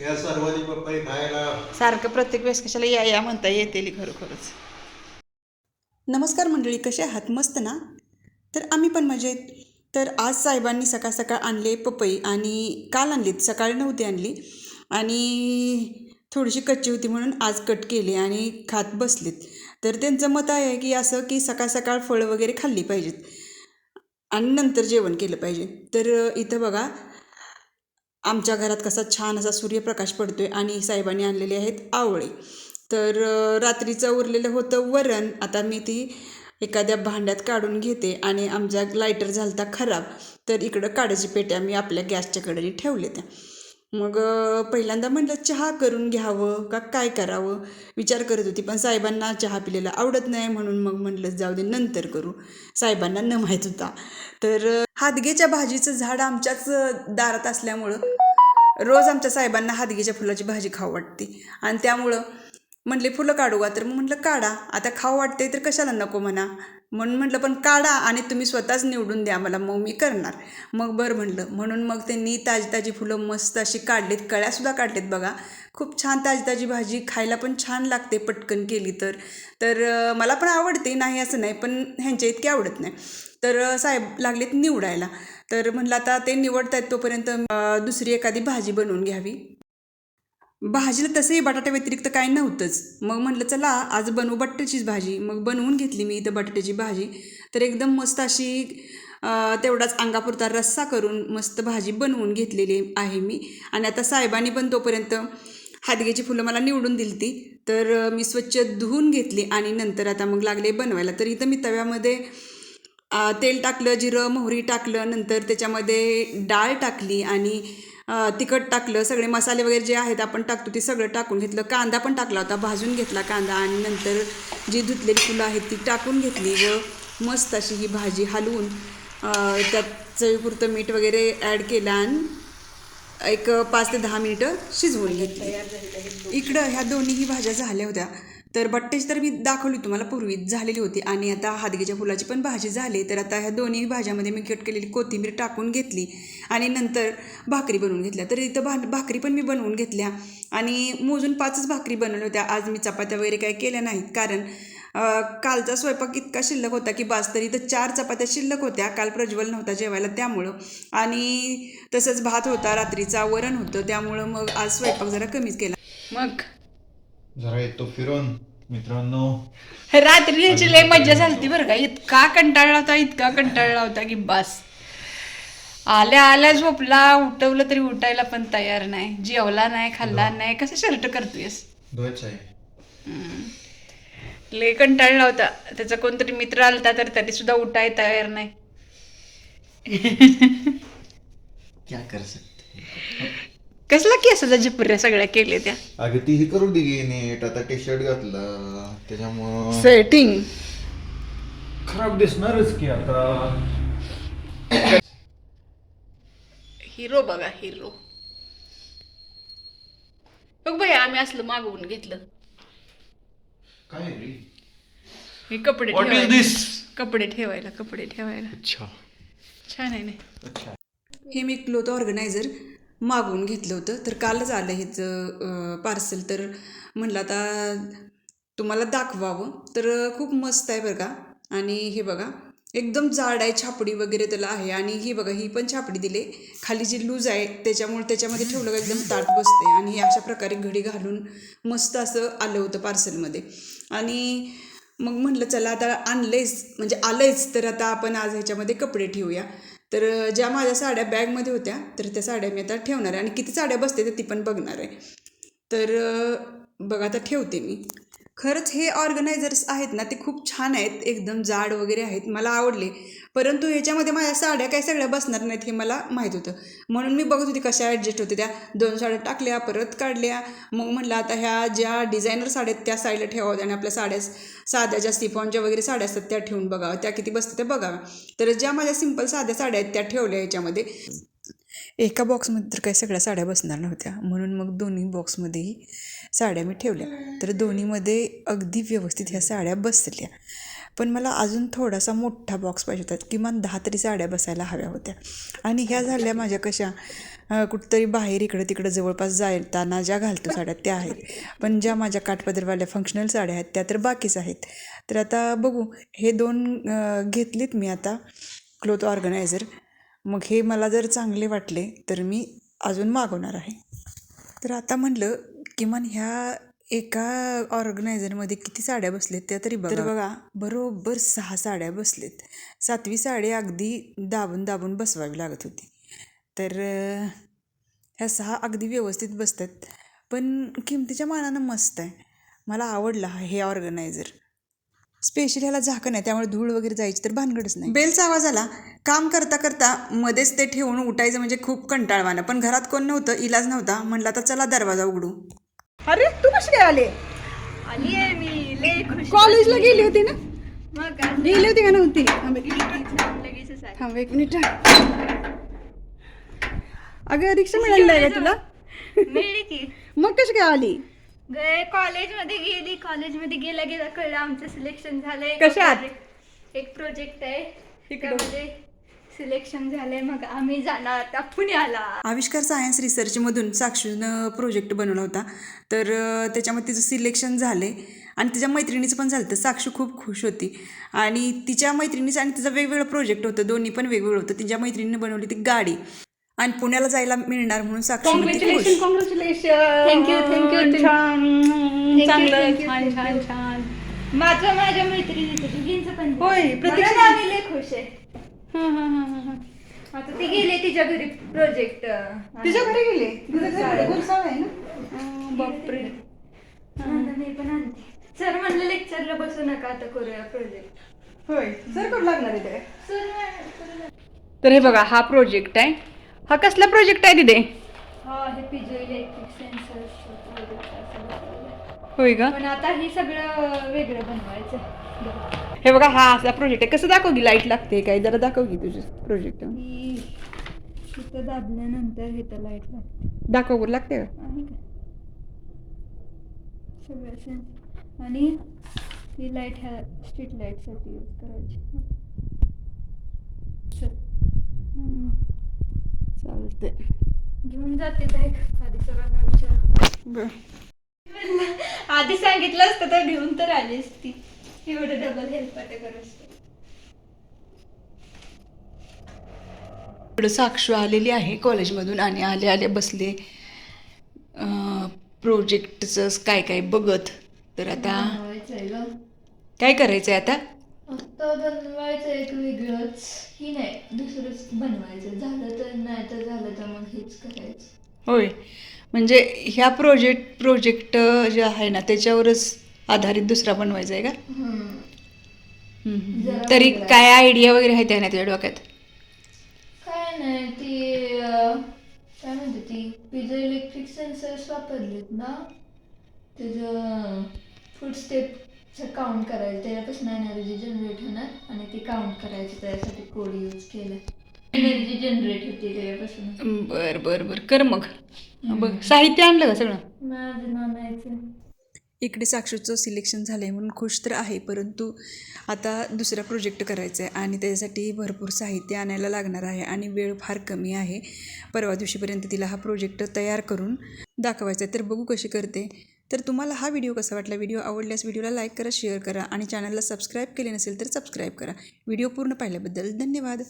या सर्वांनी पपई खायला सारखं प्रत्येक वेळेस कशाला या या म्हणता येते खरोखरच. नमस्कार मंडळी कसे आहात? मस्त ना? तर आम्ही पण मजेत. तर आज साहेबांनी सकाळ सकाळ आणले पपई आणि काल आणलीत सकाळी नव्हती आणली. आणि थोडीशी कच्ची होती म्हणून आज कट केली आणि खात बसलीत. तर त्यांचं मत आहे की असं की सकाळ सकाळ फळं वगैरे खाल्ली पाहिजेत. आणि नंतर जेवण केलं पाहिजे. तर इथं बघा आमच्या घरात कसा छान असा सूर्यप्रकाश पडतोय आणि साहेबांनी आणलेले आहेत आवळे. तर रात्रीचं उरलेलं होतं वरण. आता मी ती एखाद्या भांड्यात काढून घेते आणि आमचा लायटर झालता खराब तर इकडं काड्याची पेट्या मी आपल्या गॅसच्या कडेने ठेवले त्या. मग पहिल्यांदा म्हटलं चहा करून घ्यावं का काय करावं? विचार करत होती पण साहेबांना चहा पिलेला आवडत नाही म्हणून मग म्हटलं जाऊ दे नंतर करू. साहेबांना न माहीत होता. तर हादगेच्या भाजीचं झाड आमच्याच दारात असल्यामुळं रोज आमच्या साहेबांना हादगेच्या फुलाची भाजी खाऊ वाटते. आणि त्यामुळं म्हणले फुलं काढू का? तर मग म्हटलं काढा. आता खाऊ वाटते तर कशाला नको म्हणा. म्हणून म्हटलं पण काढा आणि तुम्ही स्वतःच निवडून द्या मला मग मी करणार. मग बरं म्हटलं म्हणून मग त्यांनी ताजी ताजी फुलं मस्त अशी काढलीत. कळ्यासुद्धा काढलेत बघा. खूप छान ताजी ताजी भाजी. खायला पण छान लागते पटकन केली तर. तर मला पण आवडते. नाही असं नाही पण ह्यांच्या इतकी आवडत नाही. तर साहेब लागलेत निवडायला. तर म्हटलं आता ते निवडत आहेत तोपर्यंत दुसरी एखादी भाजी बनवून घ्यावी. भाजीला तसंही बटाट्या व्यतिरिक्त काय नव्हतंच. मग म्हटलं चला आज बनवू बटाट्याचीच भाजी. मग बनवून घेतली मी इथं बटाट्याची भाजी. तर एकदम मस्त अशी तेवढाच अंगापुरता रस्सा करून मस्त भाजी बनवून घेतलेली आहे मी. आणि आता साहेबांनी पण तोपर्यंत हादग्याची फुलं मला निवडून दिली ती तर मी स्वच्छ धुवून घेतली आणि नंतर आता मग लागले बनवायला. तर इथं मी तव्यामध्ये तेल टाकलं जिरं मोहरी टाकलं नंतर त्याच्यामध्ये डाळ टाकली आणि तिखट टाकलं सगळे मसाले वगैरे जे आहेत आपण टाकतो ते सगळं टाकून घेतलं. कांदा पण टाकला होता भाजून घेतला कांदा आणि नंतर जी धुतलेली फुलं आहेत ती टाकून घेतली व मस्त अशी ही भाजी हलवून त्यात चवीपुरतं मीठ वगैरे ॲड केलं आणि एक पाच ते दहा मिनिटं शिजवून घेतली. इकडं ह्या दोन्हीही भाज्या झाल्या होत्या. तर बट्टेची तर मी दाखवली तुम्हाला पूर्वीच झालेली होती. आणि आता हादगीच्या फुलाची पण भाजी झाली. तर आता ह्या दोन्ही भाज्यामध्ये मी कट केलेली कोथिंबीर टाकून घेतली. आणि नंतर भाकरी बनवून घेतल्या. तर इथं भा भाकरी पण मी बनवून घेतल्या. आणि मोजून पाचच भाकरी बनवल्या होत्या. आज मी चपात्या वगैरे काय केल्या नाहीत. कारण कालचा स्वयंपाक इतका शिल्लक होता की बास तरी तर चार चपात्या शिल्लक होत्या. काल प्रज्वल नव्हता जेवायला त्यामुळं. आणि तसंच भात होता रात्रीचा वरण होतं त्यामुळं मग आज स्वयंपाक जरा कमीच केला. मग? जरा येतो फिरून मित्रांनो. रात्री याची लय मज्जा झाली बरं का. इतका कंटाळला होता इतका कंटाळला होता की बस. आल्या आल्या झोपला उठवलं तरी उठायला पण तयार नाही. जेवला नाही खाल्ला नाही. कसं शर्ट करतोयस? आहे लय कंटाळला होता. त्याचा कोणतरी मित्र आलता तर तरी सुद्धा उठाय तयार नाही. क्या कर सकते कसला झिपुऱ्या सगळ्या केले त्या? अगं ती ही करू दे गे नीट. आता टी शर्ट घातलं. त्याच्यामुळं सेटिंग खराब दिसणारच की आता. हिरो बघा हिरो बघ बाई आम्ही असलं मागवून घेतलं. काय रे? हे कपडे What is ठेवायला. this? कपडे ठेवायला कपडे ठेवायला. अच्छा. छान आहे ना? अच्छा. हे मी क्लोथ ऑर्गनायझर मागवून घेतलं होतं तर कालच आलं ह्याचं पार्सल तर म्हणलं आता तुम्हाला दाखवावं. तर खूप मस्त आहे बरं का? आणि हे बघा एकदम जाड आहे छापडी वगैरे त्याला आहे. आणि ही बघा ही पण छापडी दिली. खाली जी लूज आहे त्याच्यामुळे त्याच्यामध्ये ठेवलं का एकदम ताट बसते. आणि हे अशा प्रकारे घडी घालून मस्त असं आलं होतं पार्सलमध्ये. आणि मग म्हटलं चला आता आणलंयच म्हणजे आलंयच तर आता आपण आज ह्याच्यामध्ये कपडे ठेवूया. तर ज्या माझ्या साड्या बॅगमध्ये होत्या तर त्या साड्या मी आता ठेवणार आहे. आणि किती साड्या बसते तर ती पण बघणार आहे. तर बघा आता ठेवते मी. खरंच हे ऑर्गनायझर्स आहेत ना ते खूप छान आहेत एकदम जाड वगैरे आहेत मला आवडले. परंतु ह्याच्यामध्ये माझ्या साड्या काय सगळ्या बसणार नाहीत हे मला माहीत होतं. म्हणून मी बघत होती कशा ॲडजस्ट होते त्या. दोन साड्या टाकल्या परत काढल्या. मग म्हटलं आता ह्या ज्या डिझायनर साड्या आहेत त्या साईडला ठेवाव्या आणि आपल्या साड्या साध्या ज्या सिफॉनच्या वगैरे साड्या असतात त्या ठेवून बघाव्या त्या किती बसतात त्या बघाव्या. तर ज्या माझ्या सिंपल साध्या साड्या आहेत त्या ठेवल्या ह्याच्यामध्ये. एका बॉक्समध्ये तर काही सगळ्या साड्या बसणार नव्हत्या. म्हणून मग दोन्ही बॉक्समध्येही साड्या मी ठेवल्या. तर दोन्हीमध्ये अगदी व्यवस्थित ह्या साड्या बसल्या. पण मला अजून थोडासा मोठा बॉक्स पाहिजे होता. किमान दहा तरी साड्या बसायला हव्या होत्या. आणि ह्या झाल्या माझ्या कशा कुठंतरी बाहेर इकडं तिकडं जवळपास जायताना ज्या घालतो साड्या त्या आहेत. पण ज्या माझ्या काठपदरवाल्या फंक्शनल साड्या आहेत त्या तर बाकीच आहेत. तर आता बघू. हे दोन घेतलीत मी आता. क्लोथ ऑर्गनायझर मग हे मला जर चांगले वाटले तर मी अजून मागवणार आहे. तर आता म्हणलं किमान ह्या एका ऑर्गनायझरमध्ये किती साड्या बसलेत त्या तरी बघा. तर बघा. बरोबर सहा साड्या बसलेत. सातवी साडी अगदी दाबून दाबून बसवावी लागत होती. तर ह्या सहा अगदी व्यवस्थित बसतात. पण किमतीच्या मानानं मस्त आहे. मला आवडला हा हे ऑर्गनायझर. स्पेशल ह्याला झाकण आहे त्यामुळे धूळ वगैरे जायची तर भानगडच नाही. बेलचा आवाज आला. काम करता करता मध्येच ते ठेवून उठायचं म्हणजे खूप कंटाळवाणं. पण घरात कोण नव्हतं इलाज नव्हता म्हणलं आता चला दरवाजा उघडू. अरे तू कशी काय आले? आली आहे मी कॉलेजला गेली होती ना? गेली होती का नव्हती? थांब एक- आहे मिनिट अगं रिक्षा मिळाली नाही का तुला? मग कशी काय आली? गए कॉलेजमध्ये गेली. कॉलेजमध्ये गेल्या गेल्या कळलं आमचं सिलेक्शन झालंय. कशात? एक प्रोजेक्ट आहे. इकडं. त्यामध्ये सिलेक्शन झालंय. मग आम्ही जाणार आता पुण्याला. आविष्कार सायन्स रिसर्चमधून साक्षीनं प्रोजेक्ट बनवला होता. तर अं, त्याच्यामध्ये तिचं सिलेक्शन झाले आणि तिच्या मैत्रिणीचं पण झालं तर साक्षी खूप खुश होती. आणि तिच्या मैत्रिणीचं आणि तिचं वेगवेगळं प्रोजेक्ट होतं. दोन्ही पण वेगवेगळं होतं. तिच्या मैत्रिणीनं बनवली ती गाडी. आणि पुण्याला जायला मिळणार म्हणून साक्षी. छान you, चांगलं छान छान. छान. माझं माझ्या मैत्रिणीचं दोघींचं पण होय, प्रतीक्षा- आम्ही लय खुश आहे. हां हां हां हां हां. आता ती गेली तिच्या घरी प्रोजेक्ट तिच्या घरी गेली? गुरसाळ. आहे ना? बापरे. मी पण आणते. सर म्हणलं लेक्चरला बसू नका आता करूया प्रोजेक्ट होय सर करू लागणार आहे ते? सर तर हे बघा हा प्रोजेक्ट आहे. हा कसला प्रोजेक्ट आहे तिथे? हा हे सेन्सर्स होय का? पण आता हे सगळं वेगळं बनवायचं. हे बघा हा असा प्रोजेक्ट आहे. कसं दाखव की लाइट लागते? काय जरा दाखव की तुझे प्रोजेक्ट ही इथं दाबल्यानंतर इथं लाइट लागते. दाखव लागते का? सगळं सेन्स आणि ही लाइट ह्या स्ट्रीट लाईटसाठी यूज करायची. चालते घेऊन जाते बॅग आधी सगळ्यांना विचार बर. आधी सांगितलं असतं तर घेऊन तर आली असती. एवढं डबल हेल्प करत साक्षू आलेली आहे कॉलेजमधून आणि आले आले बसले. प्रोजेक्टचं काय काय बघत. तर आता काय करायचं आहे आता? आता बनवायचं एक वेगळंच. ही नाही दुसरंच बनवायचं. झालं तर नाही तर झालं तर मग हेच करायचं. होय. म्हणजे ह्या प्रोजेक्ट प्रोजेक्ट जे आहे ना त्याच्यावरच आधारित दुसरा बनवायचा आहे का? हम्म, हम्म. जरा तरी वेगळा. काय आयडिया वगैरे आहे त्या ना तुझ्या डोक्यात? काय नाही ती अं, काय म्हणते ती पिझ्झा इलेक्ट्रिक सेन्सर्स वापरलेत ना? त्याचं फूड स्टेपचं काउंट करायचं. त्याच्यापासून एनर्जी जनरेट होणार आणि ते काउंट करायचं. त्यासाठी कोड यूज केलं. एनर्जी जनरेट होते त्याच्यापासून. बर बर बर. कर मग. बघ साहित्य आणलं का सगळं? माझं नानायचं इकडे साक्षीचं सिलेक्शन झालं आहे म्हणून खुश तर आहे परंतु आता दुसरा प्रोजेक्ट करायचा आहे आणि त्याच्यासाठी भरपूर साहित्य आणायला लागणार आहे आणि वेळ फार कमी आहे. परवा दिवशीपर्यंत तिला हा प्रोजेक्ट तयार करून दाखवायचा आहे तर बघू कशी करते. तर तुम्हाला हा व्हिडिओ कसा वाटला? व्हिडिओ आवडल्यास व्हिडिओला लाईक करा शेअर करा आणि चॅनलला सबस्क्राईब केले नसेल तर सबस्क्राईब करा. व्हिडिओ पूर्ण पाहिल्याबद्दल धन्यवाद.